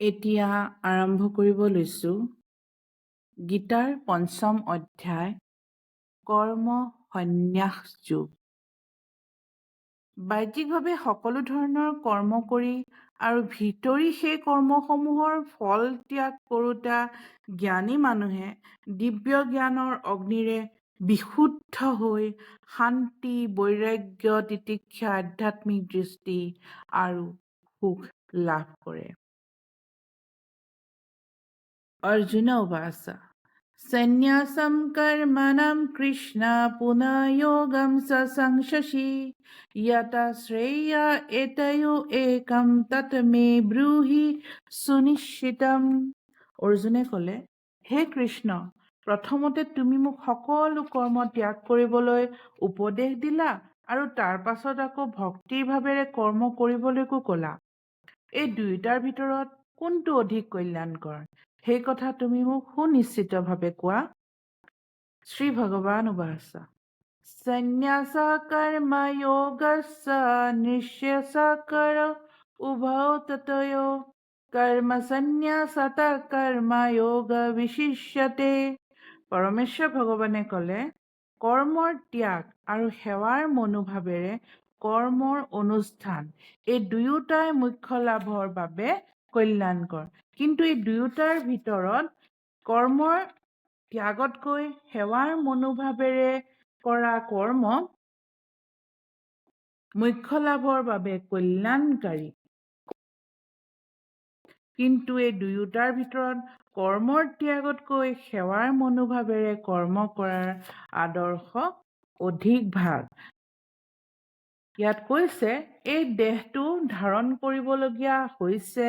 এতিয়া আৰম্ভ কৰিব লৈছোঁ। গীতাৰ পঞ্চম অধ্যায় কৰ্ম সন্ন্যাস যোগ। বাহ্যিকভাৱে সকলো ধৰণৰ কৰ্ম কৰি আৰু ভিতৰি সেই কৰ্মসমূহৰ ফল ত্যাগ কৰোতা জ্ঞানী মানুহে দিব্য জ্ঞানৰ অগ্নিৰে বিশুদ্ধ হৈ শান্তি বৈৰাগ্য তিতিক্ষা আধ্যাত্মিক দৃষ্টি আৰু সুখ লাভ কৰে। అర్జున ఉపాస సన్యాసం కర్మణం కృష్ణ పునయోగం స సంశి యత శ్రేయ ఎతయో ఏకం తత్ మే బ్రూహి సునిశ్చితం অৰ্জুনে ক'লে হে কৃষ্ণ প্ৰথমতে তুমি মোক সকলো কৰ্ম ত্যাগ কৰিবলৈ উপদেশ দিলা আৰু তাৰ পাছত আকৌ ভক্তিৰ ভাৱেৰে কৰ্ম কৰিবলৈকো ক'লা। এই দুয়োটাৰ ভিতৰত কোনটো অধিক কল্যাণকৰ? সেই কথা তুমি মোক সুনিশ্চিতভাৱে কোৱা। শ্ৰী ভগৱান উবাচ সন্ন্যাস কৰ্ম নিঃশেষ কৰ উভৌ ততয়। কৰ্ম সন্ন্যাসত কৰ্ম যোগ বিশিষ্যতে পৰমেশ্বৰ ভগৱানে ক'লে কৰ্মৰ ত্যাগ আৰু সেৱাৰ মনোভাৱেৰে কৰ্মৰ অনুষ্ঠান এই দুয়োটাই মুখ্য লাভৰ বাবে কল্যাণকৰ। কিন্তু এই দুয়োটাৰ ভিতৰত কৰ্মৰ ত্যাগতকৈ সেৱাৰ মনোভাৱেৰে কৰা কৰ্ম মুখ্য লাভৰ বাবে কল্যাণকাৰী। কিন্তু এই দুয়োটাৰ ভিতৰত কৰ্মৰ ত্যাগতকৈ সেৱাৰ মনোভাৱেৰে কৰ্ম কৰাৰ আদৰ্শ অধিক ভাল। ইয়াত কৈছে এই দেহটো ধাৰণ কৰিবলগীয়া হৈছে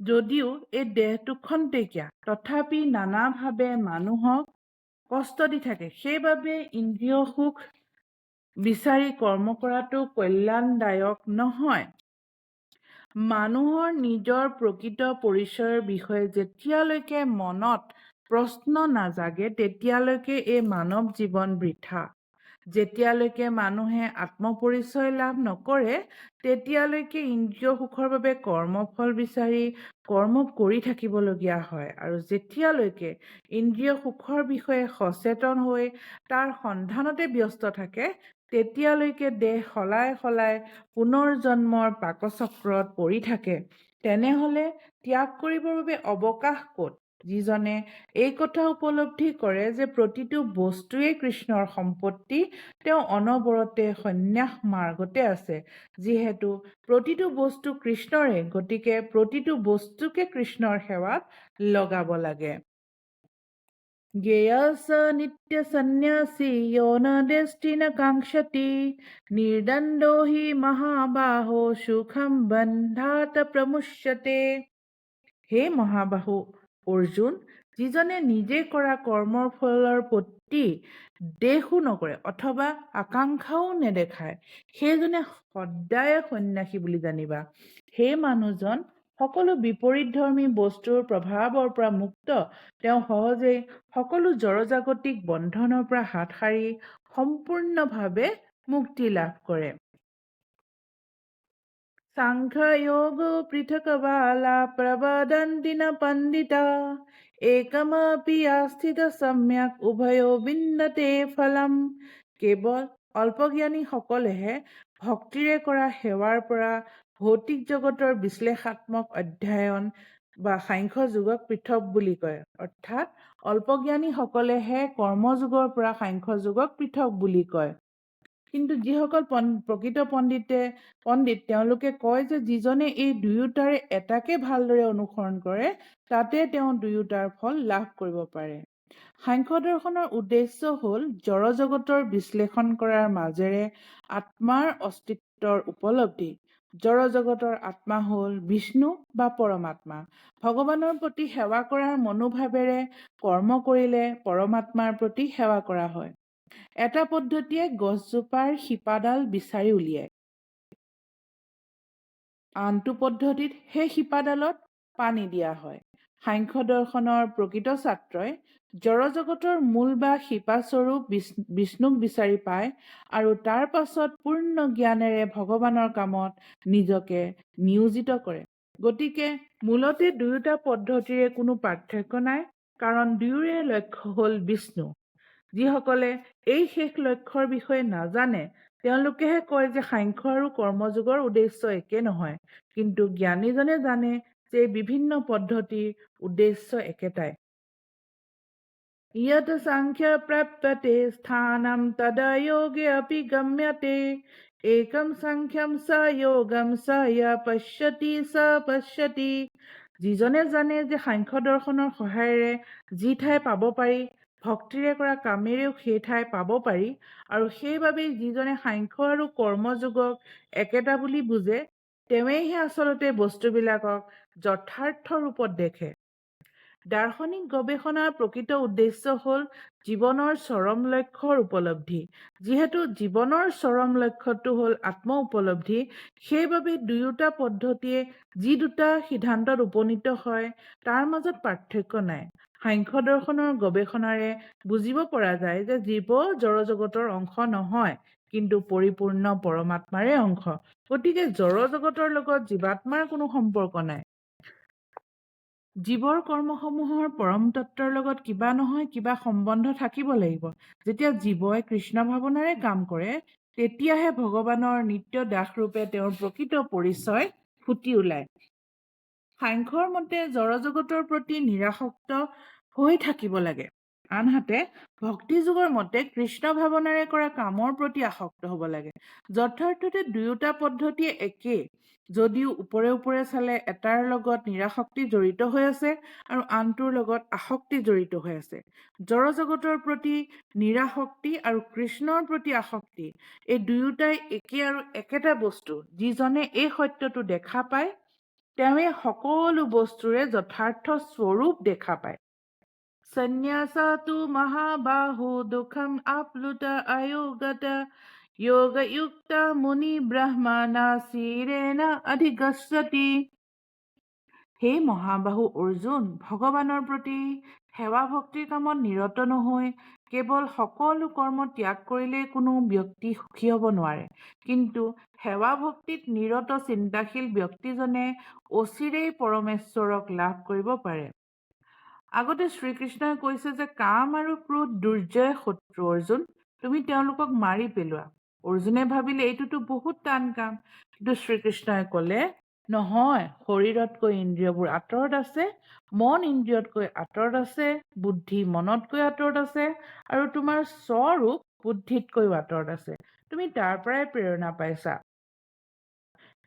যদিও এই দেহটো খন্তেকীয়া তথাপি নানাভাৱে মানুহক কষ্ট দি থাকে। সেইবাবে ইন্দ্ৰিয় সুখ বিচাৰি কৰ্ম কৰাটো কল্যাণদায়ক নহয়। মানুহৰ নিজৰ প্ৰকৃত পৰিচয়ৰ বিষয়ে যেতিয়ালৈকে মনত প্ৰশ্ন নাজাগে তেতিয়ালৈকে এই মানৱ জীৱন বৃথা। যেতিয়ালৈকে মানুহে আত্মপৰিচয় লাভ নকৰে তেতিয়ালৈকে ইন্দ্ৰিয় সুখৰ বাবে কৰ্মফল বিচাৰি কৰ্ম কৰি থাকিবলগীয়া হয়। আৰু যেতিয়ালৈকে ইন্দ্ৰিয় সুখৰ বিষয়ে সচেতন হৈ তাৰ সন্ধানতে ব্যস্ত থাকে তেতিয়ালৈকে দেহ সলাই সলাই পুনৰ জন্মৰ পাকচক্ৰত পৰি থাকে। তেনেহলে ত্যাগ কৰিবৰ বাবে অৱকাশ ক'ত? যিজনে এই কথা উপলব্ধি কৰে যে প্ৰতিটো বস্তুৱেই কৃষ্ণৰ সম্পত্তি তেওঁ অনবৰতে সন্ন্যাস মাৰ্গতে আছে। যিহেতু প্ৰতিটো বস্তু কৃষ্ণৰে গতিকে প্ৰতিটো বস্তুকে কৃষ্ণৰ সেৱাত লগাব লাগে। জ্ঞেয়স নিত্য সন্ন্যাসী যৌনদেষ্টি ন কাংক্ষতি নিৰ্দণ্ডো হি মহাবাহো সুখম বন্ধাত প্ৰমুচ্যতে। হে মহাবাহু অৰ্জুন যিজনে নিজে কৰা কৰ্মৰ ফলৰ প্ৰতি দেশো নকৰে অথবা আকাংক্ষাও নেদেখায় সেইজনে সদায় সন্ন্যাসী বুলি জানিবা। সেই মানুহজন সকলো বিপৰীতধৰ্মী বস্তুৰ প্ৰভাৱৰ পৰা মুক্ত। তেওঁ সহজেই সকলো জড়জাগতিক বন্ধনৰ পৰা হাত সাৰি সম্পূৰ্ণভাৱে মুক্তি লাভ কৰে। পৃথকবালা প্ৰবদন্তি ন পণ্ডিতা একমপি আস্থিত সম্যক উভয়ো বিন্দতে ফলম কেৱল অল্পজ্ঞানীসকলেহে ভক্তিৰে কৰা সেৱাৰ পৰা ভৌতিক জগতৰ বিশ্লেষাত্মক অধ্যয়ন বা সাংখ্য যুগক পৃথক বুলি কয়। অৰ্থাৎ অল্পজ্ঞানীসকলেহে কৰ্মযোগৰ পৰা সাংখ্য যুগক পৃথক বুলি কয়। কিন্তু যিসকল প্ৰকৃত পণ্ডিতে পণ্ডিত তেওঁলোকে কয় যে যিজনে এই দুয়োটাৰে এটাকে ভালদৰে অনুসৰণ কৰে তাতে তেওঁ দুয়োটাৰ ফল লাভ কৰিব পাৰে। সাংখ্য দৰ্শনৰ উদ্দেশ্য হ'ল জড়জগতৰ বিশ্লেষণ কৰাৰ মাজেৰে আত্মাৰ অস্তিত্বৰ উপলব্ধি। জড়জগতৰ আত্মা হ'ল বিষ্ণু বা পৰমাত্মা। ভগৱানৰ প্ৰতি সেৱা কৰাৰ মনোভাৱেৰে কৰ্ম কৰিলে পৰমাত্মাৰ প্ৰতি সেৱা কৰা হয়। এটা পদ্ধতিয়ে গছজোপাৰ শিপাডাল বিচাৰি উলিয়ায়। আনটো পদ্ধতিত সেই শিপাডালত পানী দিয়া হয়। সাংখ্য দৰ্শনৰ প্ৰকৃত ছাত্ৰই জড়জগতৰ মূল বা শিপাস্বৰূপ বিষ্ণুক বিচাৰি পায় আৰু তাৰ পাছত পূৰ্ণ জ্ঞানেৰে ভগৱানৰ কামত নিজকে নিয়োজিত কৰে। গতিকে মূলতে দুয়োটা পদ্ধতিৰে কোনো পাৰ্থক্য নাই কাৰণ দুয়োৰে লক্ষ্য হ'ল বিষ্ণু। যিসকলে এই শেষ লক্ষ্যৰ বিষয়ে নাজানে তেওঁলোকেহে কয় যে সাংখ্য আৰু কৰ্মযোগৰ উদ্দেশ্য একে নহয় কিন্তু জ্ঞানীজনে জানে যে বিভিন্ন পদ্ধতিৰ উদ্দেশ্য একেটাই। ইয়াত সাংখ্য প্ৰাপ্যতে স্থানম তদয়োগে অপি গম্যতে একম সাংখ্যম স য়োগম স পশ্যতি স পশ্যতি। যিজনে জানে যে সাংখ্য দৰ্শনৰ সহায়েৰে যি ঠাই পাব পাৰি ভক্তিৰে কৰা কামেৰেও সেই ঠাই পাব পাৰি আৰু সেইবাবেই যিজনে সাংখ্য আৰু কৰ্মযোগক একেটা বুলি বুজে তেওঁৱেইহে আচলতে বস্তুবিলাকক যথাৰ্থ ৰূপত দেখে। দাৰ্শনিক গৱেষণাৰ প্ৰকৃত উদ্দেশ্য হ'ল জীৱনৰ চৰম লক্ষ্যৰ উপলব্ধি। যিহেতু জীৱনৰ চৰম লক্ষ্যটো হ'ল আত্ম উপলব্ধি সেইবাবে দুয়োটা পদ্ধতিয়ে যি দুটা সিদ্ধান্তত উপনীত হয় তাৰ মাজত পাৰ্থক্য নাই। সাংখ্য দৰ্শনৰ গৱেষণাৰে বুজিব পৰা যায় যে জীৱ জড়জগতৰ অংশ নহয় কিন্তু পৰিপূৰ্ণ পৰমাত্মাৰে অংশ। গতিকে জড়জগতৰ লগত জীৱাত্মাৰ কোনো সম্পৰ্ক নাই। জীৱৰ কৰ্মসমূহৰ পৰম তত্ত্বৰ লগত কিবা নহয় কিবা সম্বন্ধ থাকিব লাগিব। যেতিয়া জীৱই কৃষ্ণ ভাৱনাৰে কাম কৰে তেতিয়াহে ভগৱানৰ নিত্য দাসৰূপে তেওঁৰ প্ৰকৃত পৰিচয় ফুটি ওলায়। সাংখ্যৰ মতে জড়জগতৰ প্ৰতি নিৰাসক্ত হৈ থাকিব লাগে। আনহাতে ভক্তি যুগৰ মতে কৃষ্ণ ভাৱনাৰে কৰা কামৰ প্ৰতি আসক্ত হ'ব লাগে। যথাৰ্থতে দুয়োটা পদ্ধতিয়ে একেই। যদিও ওপৰে ওপৰে চালে এটাৰ লগত নিৰাশক্তি জড়িত হৈ আছে আৰু আনটোৰ লগত আসক্তি জড়িত হৈ আছে। জড়জগতৰ প্ৰতি নিৰাশক্তি আৰু কৃষ্ণৰ প্ৰতি আসক্তি এই দুয়োটাই একে আৰু একেটা বস্তু যিজনে এই সত্যটো দেখা পায় তেওঁৱে সকলো বস্তুৰে যথাৰ্থ স্বৰূপ দেখা পায়। సన్యాసాతు మహాబాహు దుఃఖం ఆప్లుత అయోగత యోగయుక్త ముని బ్రహ్మ నాసీరేణ అధిగస్తి হেই মহাবাহু অৰ্জুন ভগৱানৰ প্ৰতি সেৱা ভক্তিৰ কামত নিৰত নহৈ কেৱল সকলো কৰ্ম ত্যাগ কৰিলে কোনো ব্যক্তি সুখী হ'ব নোৱাৰে। কিন্তু সেৱা ভক্তিত নিৰত চিন্তাশীল ব্যক্তিজনে অচিৰেই পৰমেশ্বৰক লাভ কৰিব পাৰে। আগতে শ্ৰীকৃষ্ণই কৈছে যে কাম আৰু ক্ৰোধ দুৰ্জয় শত্ৰু অৰ্জুন তুমি তেওঁলোকক মাৰি পেলোৱা। অৰ্জুনে ভাবিলে এইটোতো বহুত টান কাম। কিন্তু শ্ৰীকৃষ্ণই ক'লে নহয় শৰীৰতকৈ ইন্দ্ৰিয়বোৰ আঁতৰত আছে মন ইন্দ্ৰিয়তকৈ আঁতৰত আছে বুদ্ধি মনতকৈ আঁতৰত আছে আৰু তোমাৰ স্বৰূপ বুদ্ধিতকৈও আঁতৰত আছে। তুমি তাৰ পৰাই প্ৰেৰণা পাইছা।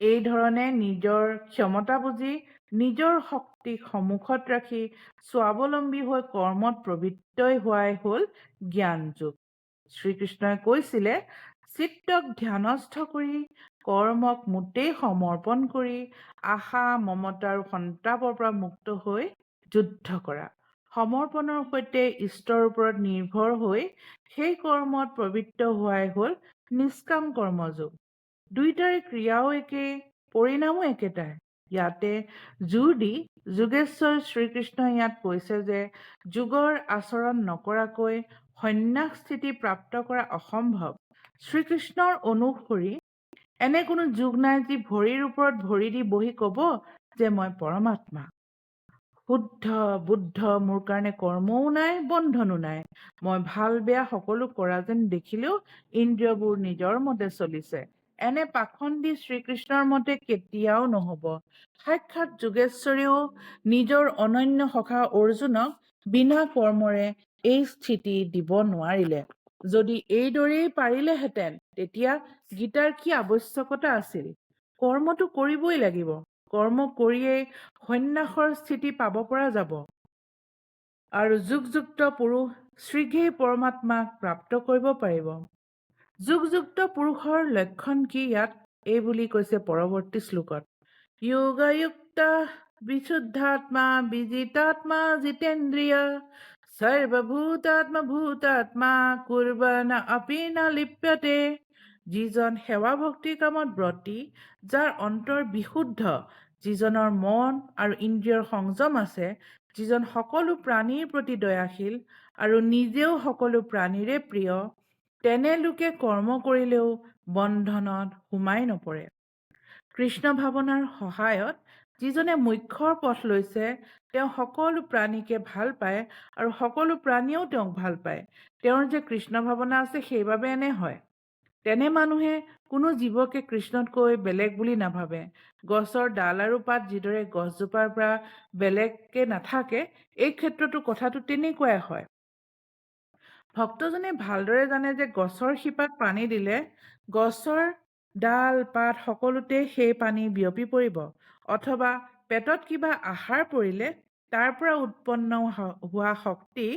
এই ধৰণে নিজৰ ক্ষমতা বুজি নিজৰ শক্তিক সন্মুখত ৰাখি স্বাৱলম্বী হৈ কৰ্মত প্ৰবৃত্তই হোৱাই হ'ল জ্ঞান যোগ শ্ৰীকৃষ্ণই কৈছিলে চিত্তক ধ্যানস্থ কৰি কৰ্মক মোটেই সমৰ্পণ কৰি আশা মমতা আৰু সন্তাপৰ পৰা মুক্ত হৈ যুদ্ধ কৰা। সমৰ্পণৰ সৈতে ঈশ্বৰৰ ওপৰত নিৰ্ভৰ হৈ সেই কৰ্মত প্ৰবৃত্ত হোৱাই হ'ল নিষ্কাম কৰ্মযোগ। দুইটাৰে ক্ৰিয়াও একেই পৰিণামো একেটাই। ইয়াতে জোৰ দি যোগেশ্বৰ শ্ৰীকৃষ্ণই ইয়াত কৈছে যে যুগৰ আচৰণ নকৰাকৈ সন্ন্যাস স্থিতি প্ৰাপ্ত কৰা অসম্ভৱ। শ্ৰীকৃষ্ণৰ অনুসৰি এনে কোনো যুগ নাই যি ভৰিৰ ওপৰত ভৰি দি বহি কব যে মই পৰমাত্মা। শুদ্ধ বুদ্ধ মোৰ কাৰণে কৰ্মও নাই বন্ধনো নাই। মই ভাল বেয়া সকলো কৰা যেন দেখিলেও ইন্দ্ৰিয়বোৰ নিজৰ মতে চলিছে। এনে পাখণ্ডী শ্ৰীকৃষ্ণৰ মতে কেতিয়াও নহব। সাক্ষাৎ যোগেশ্বৰেও নিজৰ অনন্য সখা অৰ্জুনক বিনা কৰ্মৰে এই স্থিতি দিব নোৱাৰিলে। যদি এইদৰেই পাৰিলেহেঁতেন তেতিয়া গীতাৰ কি আৱশ্যকতা আছিল? কৰ্মটো কৰিবই লাগিব। কৰ্ম কৰিয়েই সন্ন্যাসৰ স্থিতি পাব পৰা যাব। আৰু যুগযুক্ত পুৰুষ শীঘ্ৰেই পৰমাত্মাক প্ৰাপ্ত কৰিব পাৰিব। যুগযুক্ত পুৰুষৰ লক্ষণ কি ইয়াত? এই বুলি কৈছে পৰৱৰ্তী শ্লোকত। যোগযুক্ত বিশুদ্ধাত্মা বিজিতাত্মা জিতেন্দ্ৰিয় সৰ্বভূতাত্মভূতাত্মা কুৰ্বন আপি ন লিপ্যতে। যিজন সেৱা ভক্তিৰ কামত ব্ৰতী যাৰ অন্তৰ বিশুদ্ধ যিজনৰ মন আৰু ইন্দ্ৰিয়ৰ সংযম আছে যিজন সকলো প্ৰাণীৰ প্ৰতি দয়াশীল আৰু নিজেও সকলো প্ৰাণীৰে প্ৰিয় তেনে লোকে কৰ্ম কৰিলেও বন্ধনত সোমাই নপৰে। কৃষ্ণ ভাৱনাৰ সহায়ত যিজনে মুখ্যৰ পথ লৈছে তেওঁ সকলো প্ৰাণীকে ভাল পায় আৰু সকলো প্ৰাণীয়েও তেওঁক ভাল পায়। তেওঁৰ যে কৃষ্ণ ভাৱনা আছে সেইবাবে এনে হয়। তেনে মানুহে কোনো জীৱকে কৃষ্ণতকৈ বেলেগ বুলি নাভাবে। গছৰ ডাল আৰু পাত যিদৰে গছজোপাৰ পৰা বেলেগকে নাথাকে এই ক্ষেত্ৰতো কথাটো তেনেকুৱাই হয়। ভক্তজনে ভালদৰে জানে যে গছৰ শিপাত পানী দিলে গছৰ ডাল পাত সকলোতে সেই পানী বিয়পি পৰিব। অথবা পেটত কিবা আহাৰ পৰিলে তাৰ পৰা উৎপন্ন হোৱা শক্তি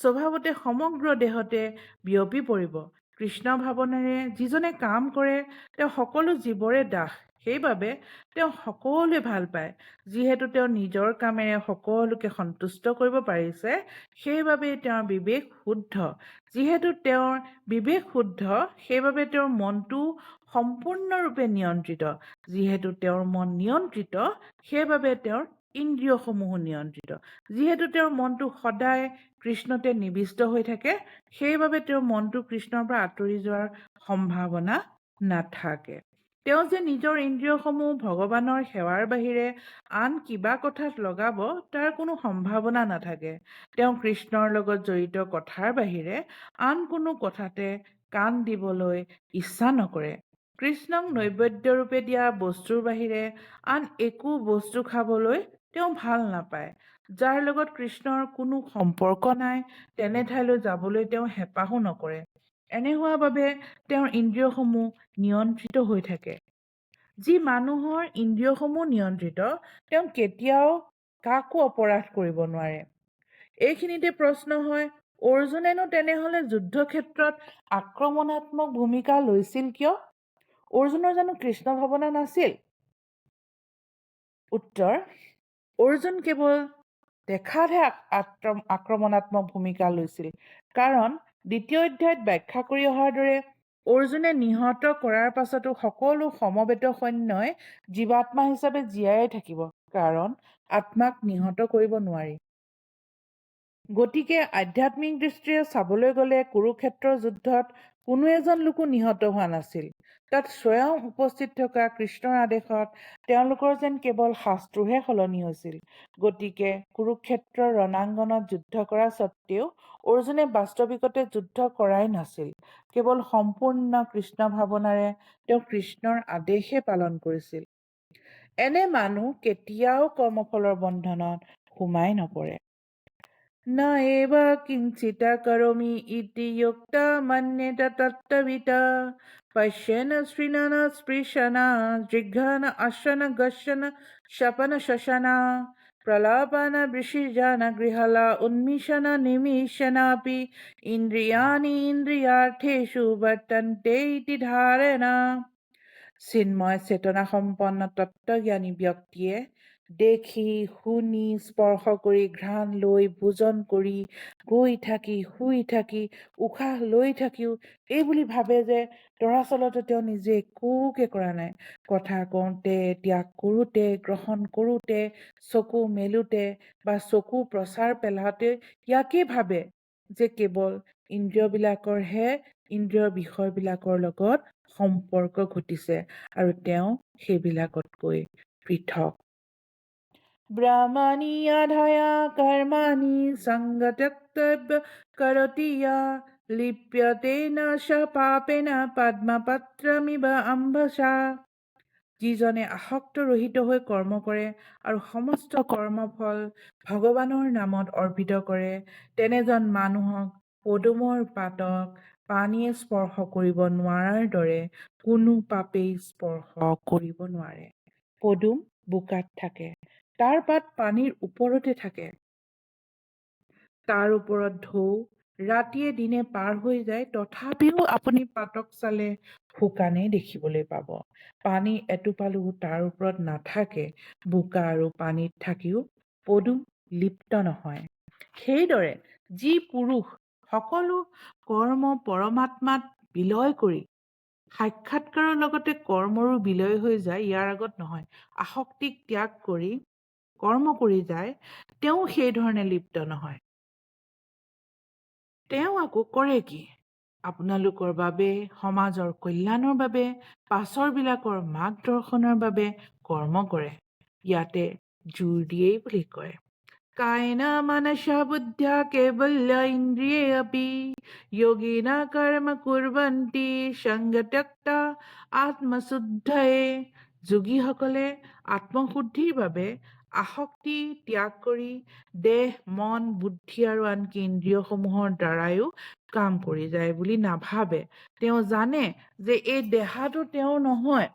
স্বভাৱতে সমগ্ৰ দেহতে বিয়পি পৰিব। কৃষ্ণ ভাৱনেৰে যিজনে কাম কৰে তেওঁ সকলো জীৱৰে দাস। সেইবাবে তেওঁ সকলোৱে ভাল পায়। যিহেতু তেওঁ নিজৰ কামেৰে সকলোকে সন্তুষ্ট কৰিব পাৰিছে সেইবাবে তেওঁৰ বিবেক শুদ্ধ। যিহেতু তেওঁৰ বিবেক শুদ্ধ সেইবাবে তেওঁৰ মনটো সম্পূৰ্ণৰূপে নিয়ন্ত্ৰিত। যিহেতু তেওঁৰ মন নিয়ন্ত্ৰিত সেইবাবে তেওঁৰ ইন্দ্ৰিয়সমূহো নিয়ন্ত্ৰিত। যিহেতু তেওঁৰ মনটো সদায় কৃষ্ণতে নিবিষ্ট হৈ থাকে সেইবাবে তেওঁৰ মনটো কৃষ্ণৰ পৰা আঁতৰি যোৱাৰ সম্ভাৱনা নাথাকে। তেওঁ যে নিজৰ ইন্দ্ৰিয়সমূহ ভগৱানৰ সেৱাৰ বাহিৰে আন কিবা কথাত লগাব তাৰ কোনো সম্ভাৱনা নাথাকে। তেওঁ কৃষ্ণৰ লগত জড়িত কথাৰ বাহিৰে আন কোনো কথাতে কাণ দিবলৈ ইচ্ছা নকৰে। কৃষ্ণক নৈবেদ্যৰূপে দিয়া বস্তুৰ বাহিৰে আন একো বস্তু খাবলৈ তেওঁ ভাল নাপায়। যাৰ লগত কৃষ্ণৰ কোনো সম্পৰ্ক নাই তেনে ঠাইলৈ যাবলৈ তেওঁ হেঁপাহো নকৰে। এনে হোৱা বাবে তেওঁৰ ইন্দ্ৰিয়সমূহ নিয়ন্ত্ৰিত হৈ থাকে। যি মানুহৰ ইন্দ্ৰিয়সমূহ নিয়ন্ত্ৰিত তেওঁ কেতিয়াও কাকো অপৰাধ কৰিব নোৱাৰে। এইখিনিতে প্ৰশ্ন হয় অৰ্জুনেনো তেনেহলে যুদ্ধক্ষেত্ৰত আক্ৰমণাত্মক ভূমিকা লৈছিল কিয়? অৰ্জুনৰ জানো কৃষ্ণ ভাৱনা নাছিল? উত্তৰ অৰ্জুন কেৱল দেখাতহে আক্ৰমণাত্মক ভূমিকা লৈছিল। কাৰণ দ্বিতীয় অধ্যায়ত ব্যাখ্যা কৰি অহাৰ দৰে অৰ্জুনে নিহত কৰাৰ পাছতো সকলো সমবেত সৈন্যই জীৱাত্মা হিচাপে জীয়াই থাকিব। কাৰণ আত্মাক নিহত কৰিব নোৱাৰি। গতিকে আধ্যাত্মিক দৃষ্টিৰে চাবলৈ গ'লে কুৰুক্ষেত্ৰৰ যুদ্ধত কোনো এজন লোকো নিহত হোৱা নাছিল। তাত স্বয়ং উপস্থিত থকা কৃষ্ণৰ আদেশত তেওঁলোকৰ যেন কেৱল শাস্ত্ৰহে সলনি হৈছিল। গতিকে কুৰুক্ষেত্ৰৰ ৰণাংগনত যুদ্ধ কৰা স্বত্তেও অৰ্জুনে বাস্তৱিকতে যুদ্ধ কৰাই নাছিল। কেৱল সম্পূৰ্ণ কৃষ্ণ ভাৱনাৰে তেওঁ কৃষ্ণৰ আদেশহে পালন কৰিছিল। এনে মানুহ কেতিয়াও কৰ্মফলৰ বন্ধনত সোমাই নপৰে। न एव किञ्चित् करोमि इति युक्ता मन्येत तत्त्ववित् पश्यन् शृणन् स्पृशन् जिघ्रन् अशन गशन शपन शशन प्रलापन विसृजन गृहल उन्मिषन निमिषनापि इन्द्रियाणि इन्द्रियार्थेषु वर्तन्ते इति ধাৰণা চিন্ময় চেতনা সম্পন্ন তত্ত্বজ্ঞানী ব্যক্তিয়ে দেখি শুনি স্পৰ্শ কৰি ঘ্ৰাণ লৈ ভোজন কৰি গৈ থাকি শুই থাকি উশাহ লৈ থাকিও এই বুলি ভাবে যে দৰাচলতে তেওঁ নিজে একোকে কৰা নাই। কথা কওঁতে ত্যাগ কৰোঁতে গ্ৰহণ কৰোঁতে চকু মেলোঁতে বা চকু প্ৰচাৰ পেলাওঁতে ইয়াকে ভাবে যে কেৱল ইন্দ্ৰিয়বিলাকৰহে ইন্দ্ৰিয়ৰ বিষয়বিলাকৰ লগত সম্পৰ্ক ঘটিছে আৰু তেওঁ সেইবিলাকতকৈ পৃথক। ব্ৰাহ্মণীয়াধয়া কৰ্মাণি সংগত্যক্তব্য কৰতি লিপ্যতে ন স পাপেন পদ্মপত্ৰমিব অম্ভসা যিজনে আসক্ত ৰহিত হৈ কৰ্ম কৰে আৰু সমস্ত কৰ্মফল ভগৱানৰ নামত অৰ্পিত কৰে তেনেজন মানুহক পদুমৰ পাতক পানীয়ে স্পৰ্শ কৰিব নোৱাৰাৰ দৰে কোনো পাপেই স্পৰ্শ কৰিব নোৱাৰে। পদুম বোকাত থাকে। তাৰ পাত পানীৰ ওপৰতে থাকে। তাৰ ওপৰত ঢৌ ৰাতিয়ে দিনে পাৰ হৈ যায় তথাপিও আপুনি পাতক চালে শুকানেই দেখিবলৈ পাব। পানী এটোপালো তাৰ ওপৰত নাথাকে বোকা আৰু পানীত থাকিও পদুম লিপ্ত নহয়। সেইদৰে যি পুৰুষ সকলো কৰ্ম পৰমাত্মাত বিলয় কৰি সাক্ষাৎকাৰৰ লগতে কৰ্মৰো বিলয় হৈ যায় ইয়াৰ আগত নহয় আসক্তিক ত্যাগ কৰি কৰ্ম কৰি যায় তেওঁ সেই ধৰণে লিপ্ত নহয়। তেওঁ আকৌ কৰে কি? আপোনালোকৰ বাবে সমাজৰ কল্যাণৰ বাবে পাছৰবিলাকৰ মাৰ্গদৰ্শনৰ বাবে কৰ্ম কৰে। ইয়াতে জোৰ দিয়েই বুলি কয়। কায়েন মানসা বুদ্ধ্যা কেৱল্য ইন্দ্ৰিয়ে আপি যোগিনা কৰ্ম কুৰ্বন্তি সংগত্যক্তা আত্মশুদ্ধয়ে। যোগীসকলে আত্মশুদ্ধিৰ বাবে আসক্তি ত্যাগ কৰি দেহ মন বুদ্ধি আৰু আনকি ইন্দ্ৰিয়সমূহৰ দ্বাৰাইও কাম কৰি যায় বুলি নাভাবে। তেওঁ জানে যে এই দেহাটো তেওঁৰ নহয়।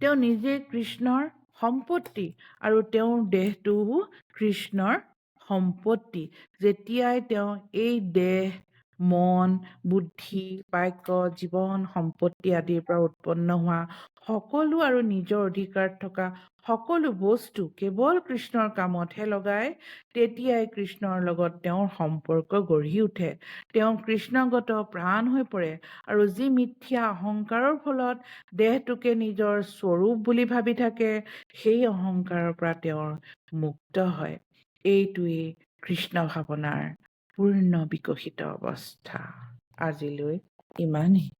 তেওঁ নিজে কৃষ্ণৰ সম্পত্তি আৰু তেওঁৰ দেহটোও কৃষ্ণৰ সম্পত্তি। যেতিয়াই তেওঁ এই দেহ মন বুদ্ধি বাক্য জীৱন সম্পত্তি আদিৰ পৰা উৎপন্ন হোৱা সকলো আৰু নিজৰ অধিকাৰত থকা সকলো বস্তু কেৱল কৃষ্ণৰ কামতহে লগায় তেতিয়াই কৃষ্ণৰ লগত তেওঁৰ সম্পৰ্ক গঢ়ি উঠে। তেওঁ কৃষ্ণগত প্ৰাণ হৈ পৰে আৰু যি মিথ্যা অহংকাৰৰ ফলত দেহটোকে নিজৰ স্বৰূপ বুলি ভাবি থাকে সেই অহংকাৰৰ পৰা তেওঁৰ মুক্ত হয়। এইটোৱেই কৃষ্ণ ভাৱনাৰ পূৰ্ণ বিকশিত অৱস্থা। আজিলৈ ইমানেই।